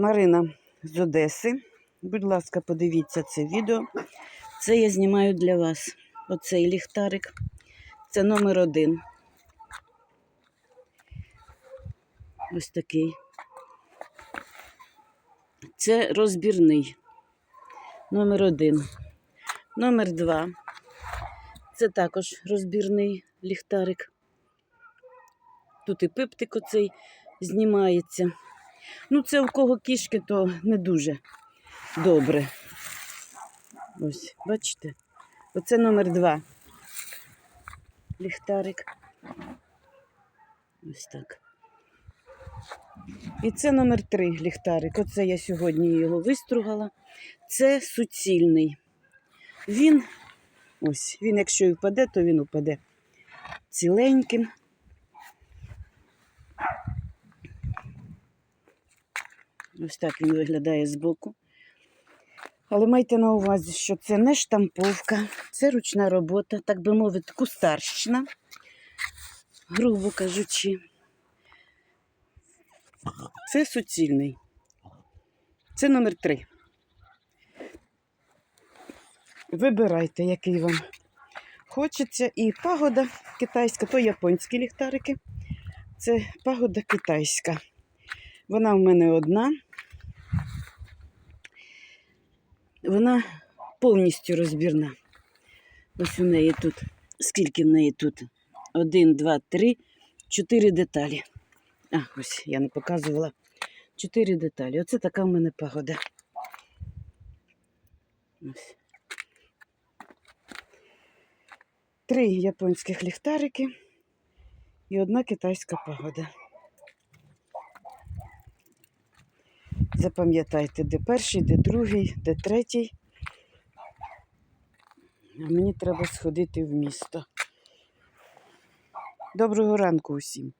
Марина з Одеси. Будь ласка, подивіться це відео. Це я знімаю для вас. Оцей ліхтарик. Це номер один. Ось такий. Це розбірний. Номер один. Номер два. Це також розбірний ліхтарик. Тут і пиптик оцей знімається. Ну, це у кого кішки, то не дуже добре. Ось, бачите? Оце номер два. Ліхтарик. Ось так. І це номер три ліхтарик. Оце я сьогодні його вистругала. Це суцільний. Він, ось, він, якщо і впаде, то він упаде ціленьким. Ось так він виглядає збоку. Але майте на увазі, що це не штамповка, це ручна робота, так би мовити, кустарщина, грубо кажучи. Це суцільний. Це номер три. Вибирайте, який вам хочеться. І пагода китайська, то японські ліхтарики. Це пагода китайська. Вона в мене одна. Вона повністю розбірна. Ось у неї тут. Скільки в неї тут? Один, два, три, чотири деталі. А, ось я не показувала. Чотири деталі. Оце така в мене пагода. Ось. Три японських ліхтарики і одна китайська пагода. Запам'ятайте, де перший, де другий, де третій. А мені треба сходити в місто. Доброго ранку усім.